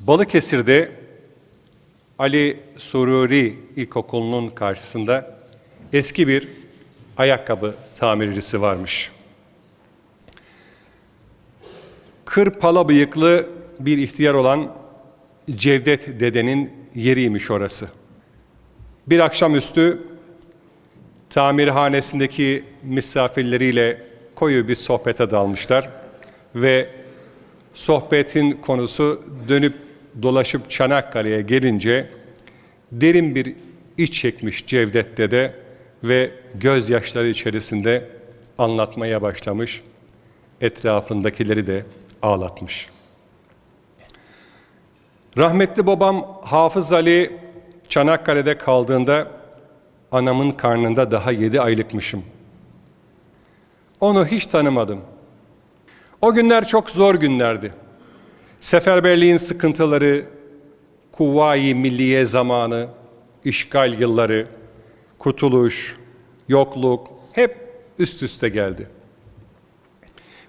Balıkesir'de Ali Sururi İlkokulu'nun karşısında eski bir ayakkabı tamircisi varmış. Kır pala bıyıklı bir ihtiyar olan Cevdet dedenin yeriymiş orası. Bir akşamüstü tamirhanesindeki misafirleriyle koyu bir sohbete dalmışlar ve sohbetin konusu dönüp dolaşıp Çanakkale'ye gelince derin bir iç çekmiş Cevdet dede ve gözyaşları içerisinde anlatmaya başlamış. Etrafındakileri de ağlatmış. Rahmetli babam Hafız Ali Çanakkale'de kaldığında anamın karnında daha yedi aylıkmışım. Onu hiç tanımadım. O günler çok zor günlerdi. Seferberliğin sıkıntıları, Kuvayi Milliye zamanı, işgal yılları, kurtuluş, yokluk hep üst üste geldi.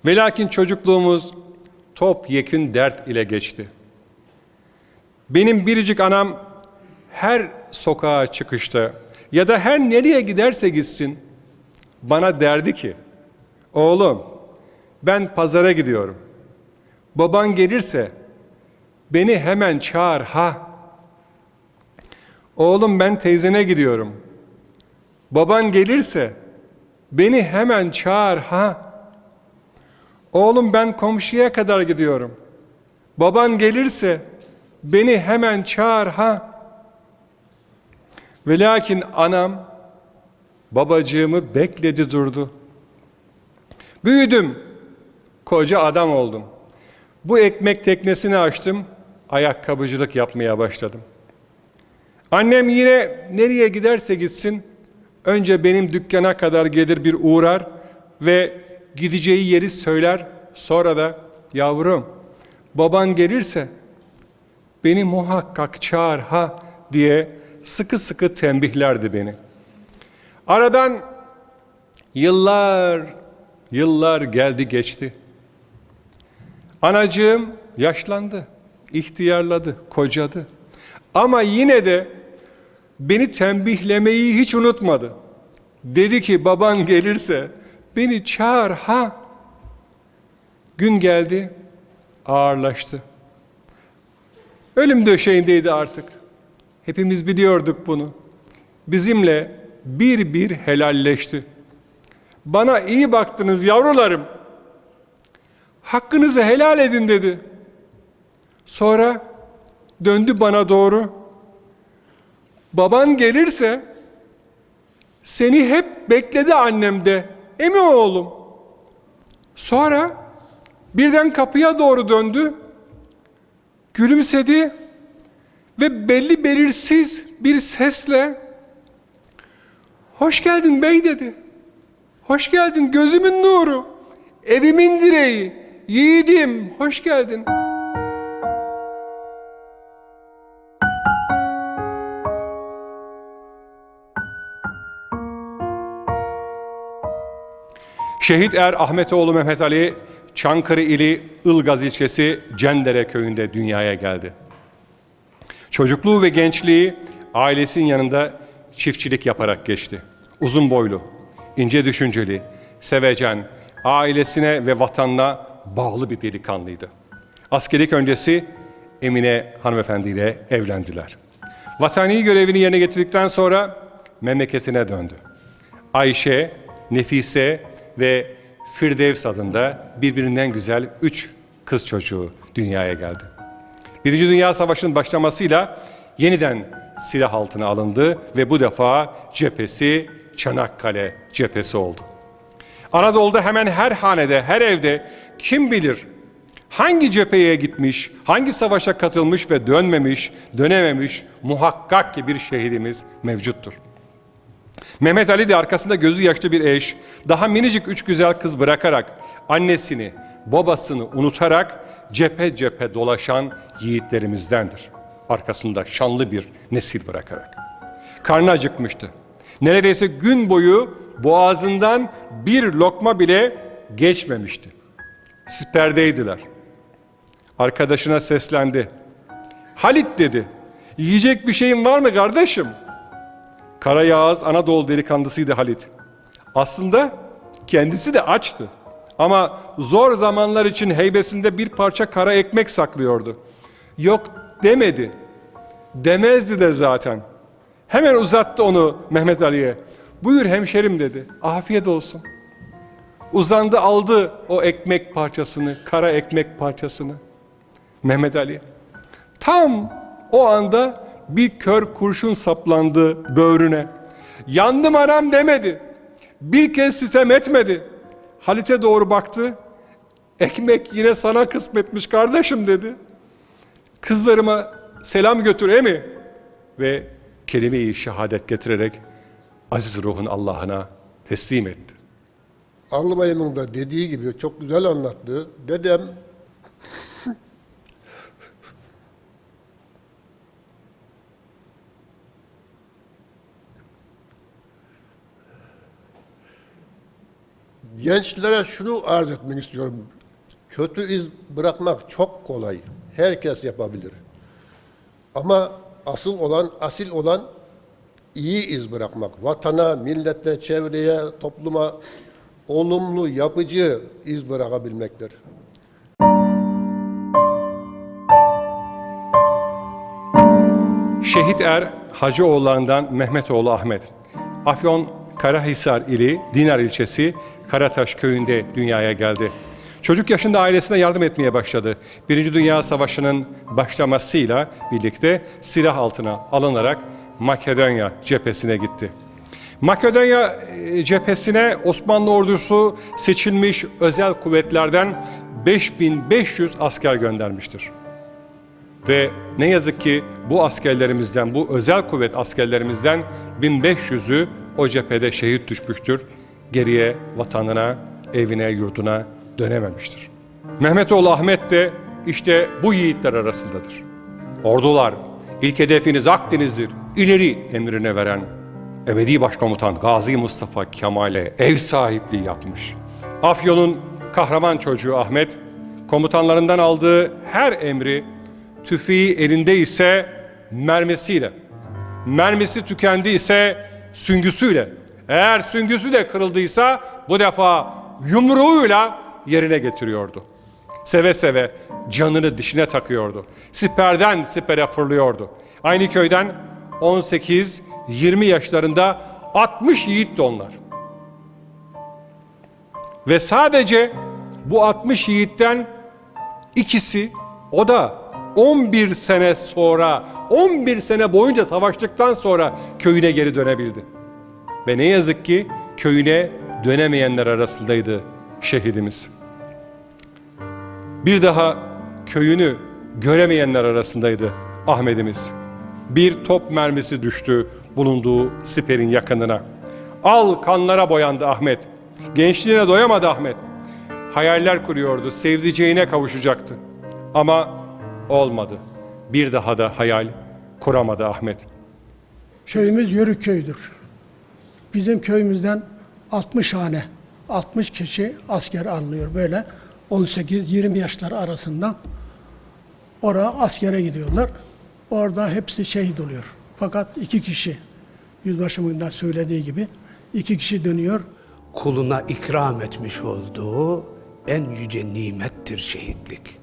Ve lakin çocukluğumuz top yekün dert ile geçti. Benim biricik anam her sokağa çıkışta ya da her nereye giderse gitsin bana derdi ki oğlum ben pazara gidiyorum. Baban gelirse beni hemen çağır ha. Oğlum ben teyzene gidiyorum. Baban gelirse beni hemen çağır ha. Oğlum ben komşuya kadar gidiyorum. Baban gelirse beni hemen çağır ha. Ve lakin anam babacığımı bekledi durdu. Büyüdüm, koca adam oldum. Bu ekmek teknesini açtım, ayakkabıcılık yapmaya başladım. Annem yine nereye giderse gitsin, önce benim dükkana kadar gelir bir uğrar ve gideceği yeri söyler, sonra da yavrum baban gelirse beni muhakkak çağır ha diye sıkı sıkı tembihlerdi beni. Aradan yıllar, yıllar geldi geçti. Anacığım yaşlandı, ihtiyarladı, kocadı. Ama yine de beni tembihlemeyi hiç unutmadı. Dedi ki baban gelirse beni çağır ha. Gün geldi, ağırlaştı. Ölüm döşeğindeydi artık. Hepimiz biliyorduk bunu. Bizimle bir bir helalleşti. Bana iyi baktınız yavrularım. Hakkınızı helal edin dedi. Sonra döndü bana doğru. Baban gelirse seni hep bekledi annem de. Emi oğlum. Sonra birden kapıya doğru döndü. Gülümsedi ve belli belirsiz bir sesle Hoş geldin bey dedi. Hoş geldin gözümün nuru, evimin direği, yiğidim hoş geldin. Şehit Er Ahmetoğlu Mehmet Ali Çankırı ili Ilgaz ilçesi Cendere köyünde dünyaya geldi. Çocukluğu ve gençliği ailesinin yanında çiftçilik yaparak geçti. Uzun boylu, ince düşünceli, sevecen, ailesine ve vatanına bağlı bir delikanlıydı. Askerlik öncesi Emine hanımefendi ile evlendiler. Vatani görevini yerine getirdikten sonra memleketine döndü. Ayşe, Nefise ve Firdevs adında birbirinden güzel üç kız çocuğu dünyaya geldi. Birinci Dünya Savaşı'nın başlamasıyla yeniden silah altına alındı ve bu defa cephesi Çanakkale cephesi oldu. Anadolu'da hemen her hanede, her evde kim bilir hangi cepheye gitmiş, hangi savaşa katılmış ve dönmemiş, dönememiş muhakkak ki bir şehidimiz mevcuttur. Mehmet Ali de arkasında gözü yaşlı bir eş, daha minicik üç güzel kız bırakarak annesini, babasını unutarak cephe cephe dolaşan yiğitlerimizdendir. Arkasında şanlı bir nesil bırakarak. Karnı acıkmıştı. Neredeyse gün boyu boğazından bir lokma bile geçmemişti. Siperdeydiler. Arkadaşına seslendi. Halit dedi. Yiyecek bir şeyin var mı kardeşim? Kara Yağız Anadolu delikanlısıydı Halit. Aslında kendisi de açtı. Ama zor zamanlar için heybesinde bir parça kara ekmek saklıyordu. Yok demedi. Demezdi de zaten. Hemen uzattı onu Mehmet Ali'ye. Buyur hemşerim dedi. Afiyet olsun. Uzandı aldı o ekmek parçasını, kara ekmek parçasını. Mehmet Ali. Tam o anda bir kör kurşun saplandı böğrüne. Yandım anam demedi. Bir kez sitem etmedi. Halit'e doğru baktı. Ekmek yine sana kısmetmiş kardeşim dedi. Kızlarıma selam götür emi. Ve kelime-i şehadet getirerek aziz ruhun Allah'ına teslim etti. Albayımın da dediği gibi çok güzel anlattı. Dedem gençlere şunu arz etmek istiyorum. Kötü iz bırakmak çok kolay. Herkes yapabilir. Ama asıl olan, asil olan iyi iz bırakmak. Vatana, millete, çevreye, topluma olumlu, yapıcı iz bırakabilmektir. Şehit Er Hacıoğullarından Mehmetoğlu Ahmet. Afyon Karahisar ili Dinar ilçesi Karataş köyünde dünyaya geldi. Çocuk yaşında ailesine yardım etmeye başladı. Birinci Dünya Savaşı'nın başlamasıyla birlikte silah altına alınarak Makedonya cephesine gitti. Makedonya e, cephesine Osmanlı ordusu seçilmiş özel kuvvetlerden 5500 asker göndermiştir. Ve ne yazık ki bu askerlerimizden, bu özel kuvvet askerlerimizden 1500'ü o cephede şehit düşmüştür. Geriye vatanına, evine, yurduna dönememiştir. Mehmetoğlu Ahmet de işte bu yiğitler arasındadır. Ordular, ilk hedefiniz Akdeniz'dir, ileri emrine veren ebedi başkomutan Gazi Mustafa Kemal'e ev sahipliği yapmış. Afyon'un kahraman çocuğu Ahmet, komutanlarından aldığı her emri tüfeği elinde ise mermisiyle, mermisi tükendi ise süngüsüyle, eğer süngüsü de kırıldıysa bu defa yumruğuyla yerine getiriyordu. Seve seve canını dişine takıyordu. Siperden sipere fırlıyordu. Aynı köyden 18-20 yaşlarında 60 yiğitti onlar. Ve sadece bu 60 yiğitten ikisi o da 11 sene sonra 11 sene boyunca savaştıktan sonra köyüne geri dönebildi. Ve ne yazık ki köyüne dönemeyenler arasındaydı şehidimiz. Bir daha köyünü göremeyenler arasındaydı Ahmet'imiz. Bir top mermisi düştü bulunduğu siperin yakınına. Al kanlara boyandı Ahmet. Gençliğine doyamadı Ahmet. Hayaller kuruyordu, sevdiceğine kavuşacaktı. Ama olmadı. Bir daha da hayal kuramadı Ahmet. Köyümüz Yörük köyüdür. Bizim köyümüzden 60 hane, 60 kişi asker alınıyor böyle 18-20 yaşlar arasında. Oraya askere gidiyorlar. Orada hepsi şehit oluyor. Fakat iki kişi, yüzbaşımın da söylediği gibi iki kişi dönüyor. kuluna ikram etmiş olduğu en yüce nimettir şehitlik.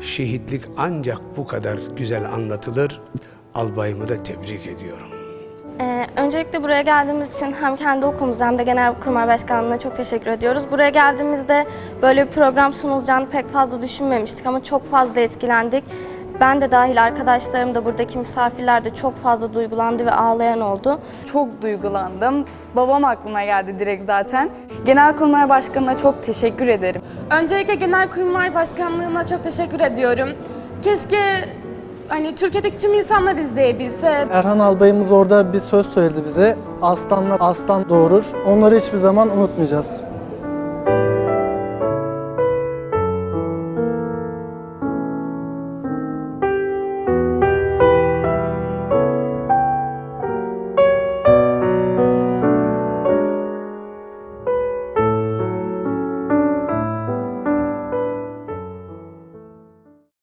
Şehitlik ancak bu kadar güzel anlatılır. Albayımı da tebrik ediyorum. Ee, öncelikle buraya geldiğimiz için hem kendi okulumuza hem de Genelkurmay Başkanlığı'na çok teşekkür ediyoruz. Buraya geldiğimizde böyle bir program sunulacağını pek fazla düşünmemiştik ama çok fazla etkilendik. Ben de dahil arkadaşlarım da buradaki misafirler de çok fazla duygulandı ve ağlayan oldu. Çok duygulandım. Babam aklıma geldi direkt zaten. Genelkurmay Başkanı'na çok teşekkür ederim. Öncelikle Genelkurmay Başkanlığı'na çok teşekkür ediyorum. Keşke hani Türkiye'deki tüm insanlar izleyebilse. Erhan albayımız orada bir söz söyledi bize. Aslanlar aslan doğurur. Onları hiçbir zaman unutmayacağız.